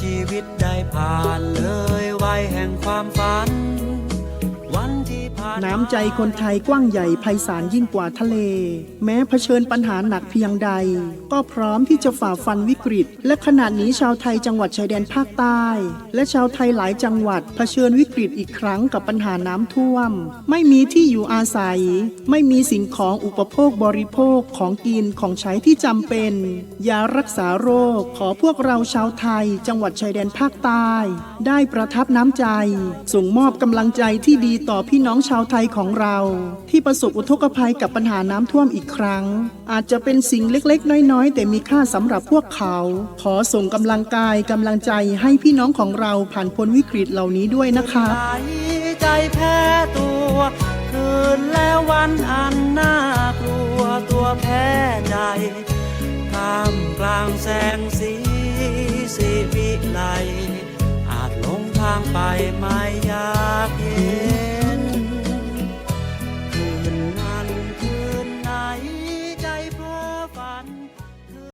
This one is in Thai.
ชีวิตได้ผ่านเลยวัยแห่งความฝัน น้ำใจคนไทยกว้างใหญ่ไพศาลยิ่งกว่าทะเล แม้เผชิญปัญหาหนักเพียงใด ก็พร้อมที่จะฝ่าฟันวิกฤต และขณะนี้ชาวไทยจังหวัดชายแดนภาคใต้ และชาวไทยหลายจังหวัดเผชิญวิกฤตอีกครั้งกับปัญหาน้ำท่วม ไม่มีที่อยู่อาศัย ไม่มีสิ่งของอุปโภคบริโภคของกินของใช้ที่จำเป็นยารักษาโรคขอพวกเราชาวไทย จังหวัดชายแดนภาคใต้ ได้ประทับน้ำใจ ส่งมอบกำลังใจที่ดีต่อพี่น้องชาวไทยของเราที่ประสบอุทกภัยกับปัญหาน้ำท่วมอีกครั้ง อาจจะเป็นสิ่งเล็กๆ น้อยๆ แต่มีค่าสำหรับพวกเขา ขอส่งกำลังกายกำลังใจให้พี่น้องของเราผ่านพ้นวิกฤตเหล่านี้ด้วยนะคะใจแพ้ตัวคืนแล้ววันอันน่ากลัวตัวแพ้ใจท่ามกลางแสงสีสีวิไลอาจหลงทางไปไห็น